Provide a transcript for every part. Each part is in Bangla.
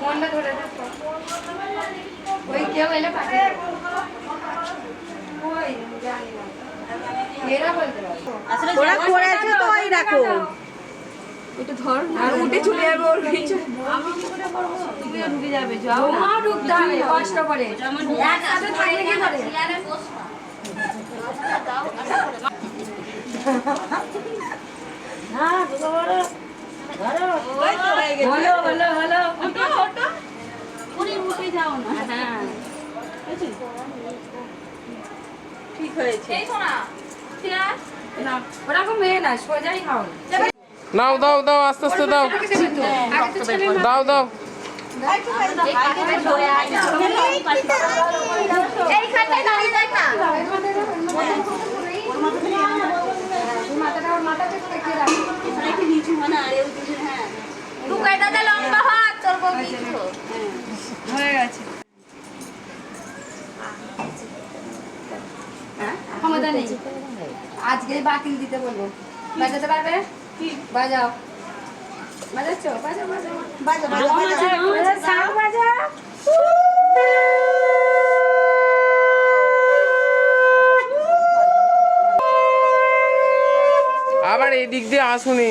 ফোনটা ধরে রাখো। ওই কেউ এলে পাঠিয়ে ওই, জানি না। এরা বলতে পারবে। ওরা করেছে তো ওই রাখো আর উঠে চলে যাবে ওর নিচে। তুমিও ঢুকে যাবে যাও বৌমা ঢুকতে হবে, কষ্ট করে। একসাথে থাকলে কি করে? ওই তো হয়ে গেছে। হলো, হলো, হলো। পুরী উঠে যাও না। হ্যাঁ। ঠিক হয়েছে। না, ওরকম মেয়ে না, সোজাই খাও। নাও দাও দাও আস্তে আস্তে দাও। দাও দাও। এইখানটায় দাঁড়িয়ে দেখ না মাথাটা ওর মাথাতে ঠেকিয়ে রাখো। একটু নিচু মানে আরে ওই দিকে, হ্যাঁ টুকাই দাদা লম্বা হাত তোর বউ কিছু হয়ে গেছে ক্ষমতা নেই আজকে দিতে বলব। বাজাতে পারবে? বাজাও। বাজাচ্ছ? বাজাও বাজাও। বাজা বাজা বাজা বাজাও। বাজাও আবার এদিক দিয়ে আসুনি।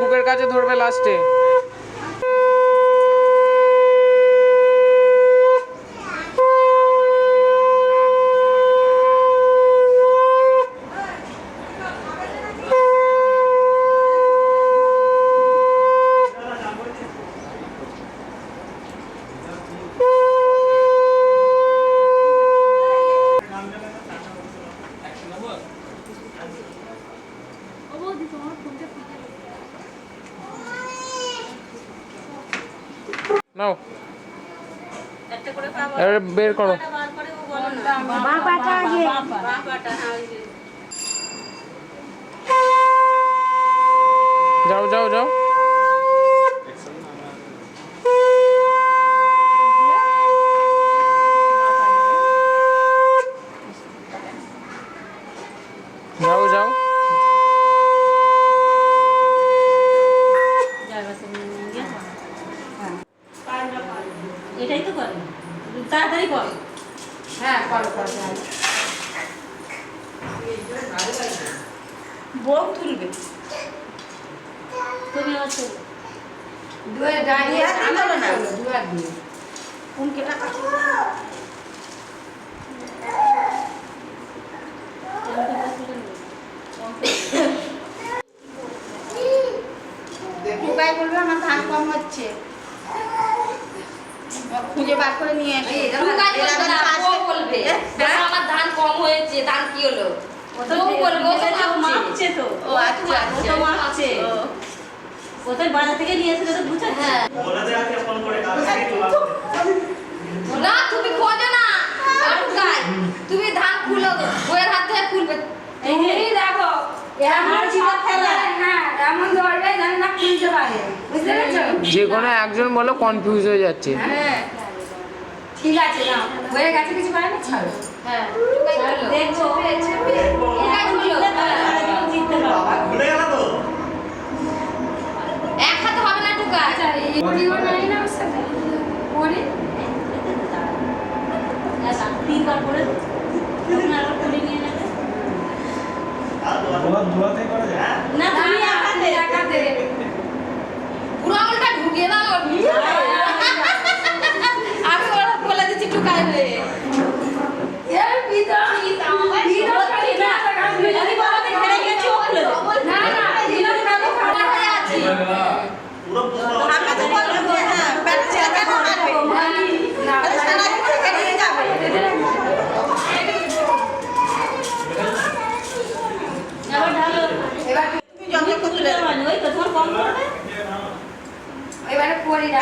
বুকের কাছে ধরবে লাস্টে। নাও একটা করে পা এবার বের করো বার করে। হ্যাঁ যাও যাও যাও যাও যার বাসে নিয়ে নিয়ে গিয়ে এটাই তো করে তাড়াতাড়ি কর হ্যাঁ করো করো করো। বউ তুলবে তুমি হচ্ছে দুয়ে বলো না। কোনকে টাকা টুকাই বলবে আমার ধান কম হচ্ছে। খুঁজে বার করে নিয়ে বলবে। দেখো, আমার ধান কম হয়েছে ধান কি হলো? বউ বলবে তো। মাপছে। তো। ও আচ্ছা ও আচ্ছা। তো মাপছে বাজার থেকে নিয়ে তো হ্যাঁ। না তুমি খোঁজো না। আর তুমি ধান খুলো বইয়ের হাত থেকে খুলবে। তুমি দেখো এমন জীবন খেলা। হ্যাঁ এমন ধরবে জানি না খুলতে পারে। বুঝতে পেরেছ? যে কোনো একজন বলো কনফিউজ হয়ে যাচ্ছে। হ্যাঁ। ঠিক আছে না হয়ে গেছে কিছু করে না ছাড়ো। হ্যাঁ। টুকাই খুলো দেখব টুকাই খুলো হ্যাঁ। জিততে পারব এক হাতে হবে না টুকাই আচ্ছা এই পরিও নাই না ওর সাথে পরি তিনবার করে তখন আরও করে নিয়ে নেবে না তুমি একাতে একাতে পুরো আঙুলটা ঢুকিয়ে দাও ওর ভিতরে। আমি ওরা বলে দিচ্ছি টুকাই হয়ে এর ভিতর ভিতর খালি না যদি বলো যে হেরে গেছি ও খুলে দেবে না না ভিতর খালি খাড়া হয়ে আছি আমাকে বলবে হ্যাঁ ব্যাট ছেড়ে ব্যাট করি না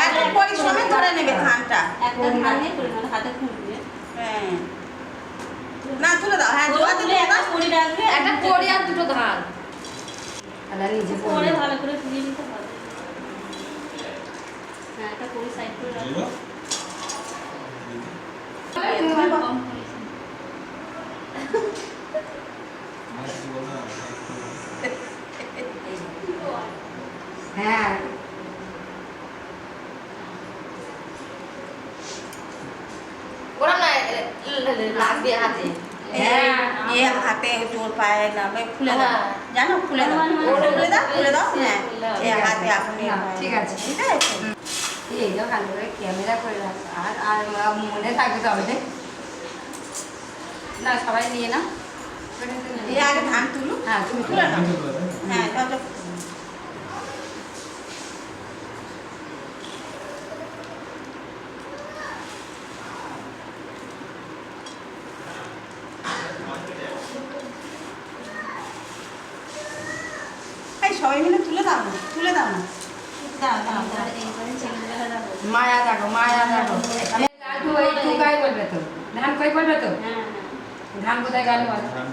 এত পরিশ্রমে ধরে নেবে ধানটা। একটা ধান নিয়ে হাতে খুলবে হ্যাঁ। না তুলে দাও। হ্যাঁ তুলে একটা রাখবে একটা আর দুটো ধান। তাহলে নিজে পরে ভালো করে তুলে নিতে হবে। হ্যাঁ একটা সাইড করে হ্যাঁ ওরা না লাগবে হাতে। এ হাতে জোর পায় না খুলে দাও। জানো খুলে দাও। খুলে দাও খুলে দাও। হ্যাঁ এ হাতে এখন না, ঠিক আছে। ঠিক আছে। এইটা ভালো করে ক্যামেরা করে রাখ। আর আর মনে থাকবে তবে না সবাই নিয়ে না আগে ধান তুলো। হ্যাঁ তুমি তুলে দাও হ্যাঁ যাও যাও এই সবাই মিলে তুলে দাও না তুলে দাও না দাও দাও দাও এইবারে ছেলেবেলা যাব মায়া দেখো মায়া দেখো লালটু ওই টুকাই বলবে তো ধান কই বলবে তো হ্যাঁ ধান কোথায় গেল হ্যাঁ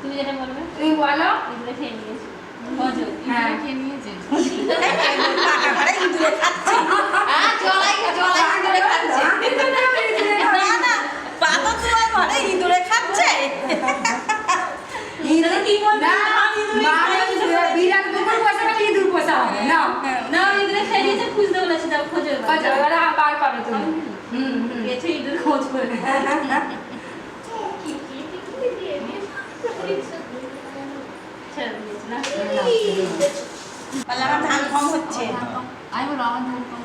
তুমি যেটা বলবে তুমি বলো হ্যাঁ। খেয়ে নিয়েছে হ্যাঁ মানে। বিরাট কুকুর পোষা ইঁদুর পোষা না না ইঁদুরে খেয়ে নিয়েছে খুঁজতে বলেছে যাও খোঁজো এবার। পাবে তুমি হুম হুম ইঁদুর খোঁজ করে না বলে আমার ধান কম হচ্ছে আমি বলো আমার ধান কম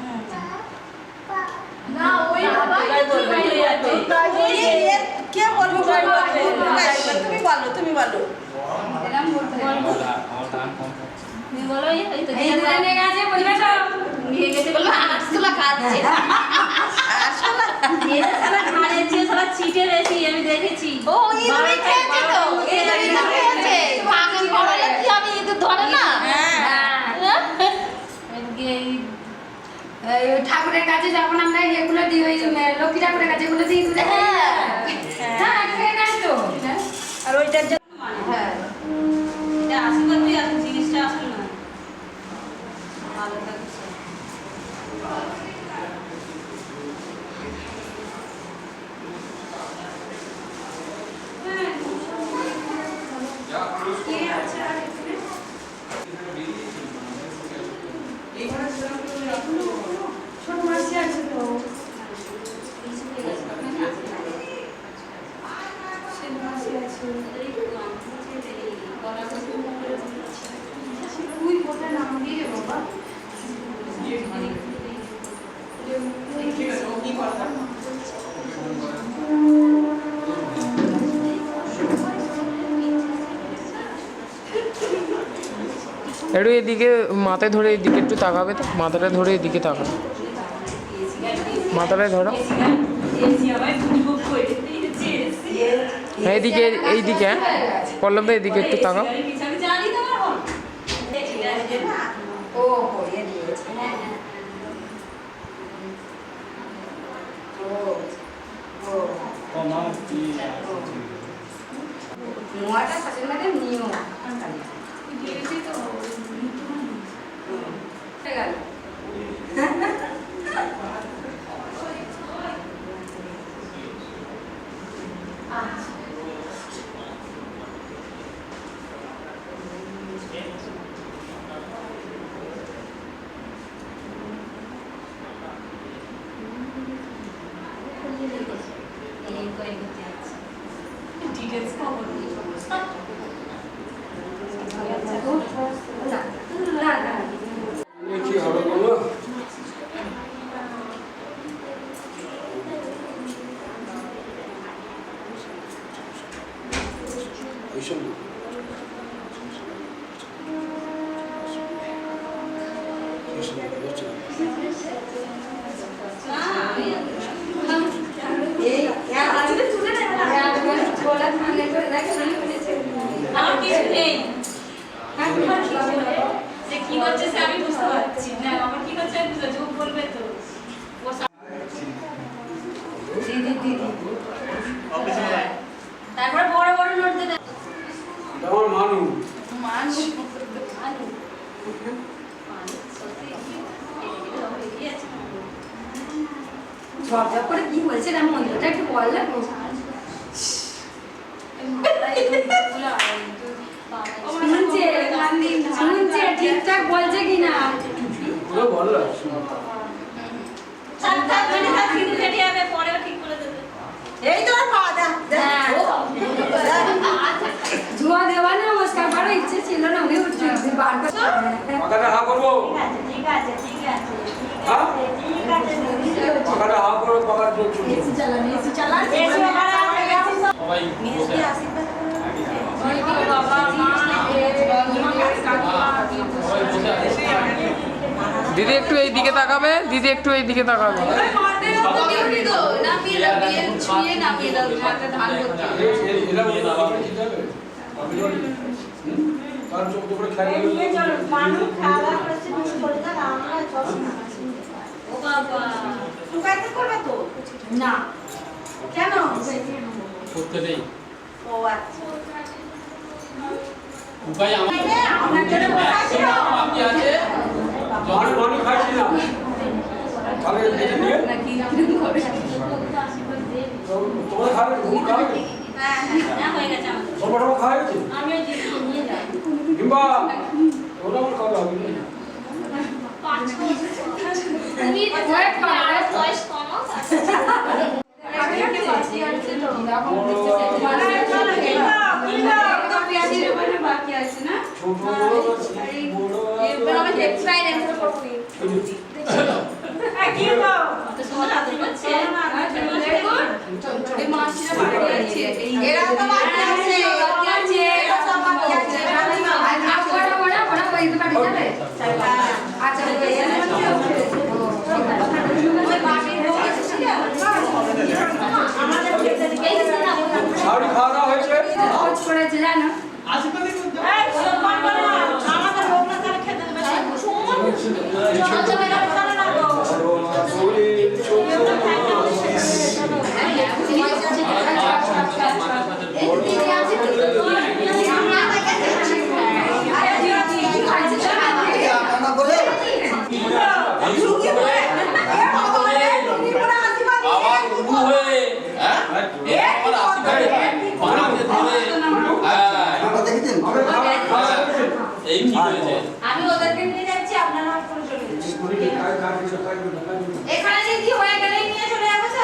না ওই বাবা এবার বলবে, এবার বলবে। এই, এ, কে বলব বলব তুমি বলো তুমি বলো তুমি বলো এই তো। গেছে বলবে নিয়ে গেছে বলল আটশোলা খাচ্ছে। আসলে সারা ঘাড়ে সারা ছিটে রয়েছি আমি দেখেছি। ও ইঁদুরই খেয়েছে তো? ইঁদুর ইঁদুর খেয়েছে পাগল করলে কি আমি ইঁদুর ধরে না? হ্যাঁ। হ্যাঁ। ঠাকুরের কাছে যখন আমরা এগুলো দিই ওই লক্ষ্মী ঠাকুরের কাছে এগুলো দিই হ্যাঁ। হ্যাঁ খেয়ে আর ওইটার জন্য হ্যাঁ এটা আশীর্বাদই আসল জিনিসটা আসল না ভালো থাকছে ছোট মাসি আছে তো ছোট মাসি আছে তুই কোটা নাম দিয়ে রে বাবা একটু এদিকে মাথায় ধরে এদিকে একটু তাকাবে তো মাথাটা ধরে এদিকে তাকাবে মাথাটায় ধরো হ্যাঁ এদিকে এইদিকে হ্যাঁ পল্লব দা এদিকে একটু তাকাও ও হয়ে দিয়েছে ও ও নোয়াটা শাশুড়ি মাকে নিও দিয়েছি তো হয়ে গেল না আমার কিছু নেই যে কি হচ্ছে সে আমি বুঝতে পারছি না আমার কি হচ্ছে আমি বুঝতে বলবে তো তারপরে বড় বড় নোট দেবে তোমার মানু মানু মানু ঝড় করে কি হয়েছে না মন্দিরটা একটু বল না পরেও ঠিক করে দেবে। এই তো আর পাওয়া যায় হ্যাঁ। জুয়া দেওয়া না নমস্কার করার ইচ্ছে ছিল না উনি বার করে হা করব? ঠিক আছে, ঠিক আছে। সবাই বসে আছে। বাবা মা সবাই বসে আছে। দিদি একটু এই দিকে তাকাবে দিদি একটু এই দিকে তাকাবে। না। কেন? ও আচ্ছা। উপায় আমার আপনি আছে আমি মানি খাইছি না। তাহলে দেখে নিয়ে তো- তোমরা খাবে তুমি খাবে? হ্যাঁ, হ্যাঁ, হ্যাঁ, হয়ে গেছে আমাদের। সবার সবার খাওয়া গেছে আমি নিয়ে যাই। কিংবা ওরা আমার খাওয়া হবে না। তুমি Wait, তুমি আরও wait. বয়স কম বাকি আছে না? ছোট বড় বড় এবার আমি হেড ফ্রাইড এন্টার করব হ্যাঁ, কিনবো। তো সুন্দর রাত্রি করছে। এই মাসিরা বাড়ি আছে এই এরা তো বাকি আছে বাকি আছে এরা তো বাকি আছে এরা তো বাকি আর বড় বড় বড় ওই বাড়ি যাবে আচ্ছা ওই ওই বাড়ির বউ আছে সেটা আমাদের খেতে দিকে। এই যে না শাড়ি খাওয়া দাওয়া হয়েছে খোঁজ করেছে জানো এই, সম্মান করো না। আমাদের হোক না, তাহলে খেতে দেবে না। চলো, চলো, এরা চলো না গো। আবার উবু হয়ে হ্যাঁ এরপর আশীর্বাদে বানাতে ধরে হ্যাঁ এই ঠিক হয়েছে আমি ওদেরকে নিয়ে যাচ্ছি আপনারা আমার করে চলে যাচ্ছি এখানে যদি হয়ে গেলে নিয়ে চলে যাব তো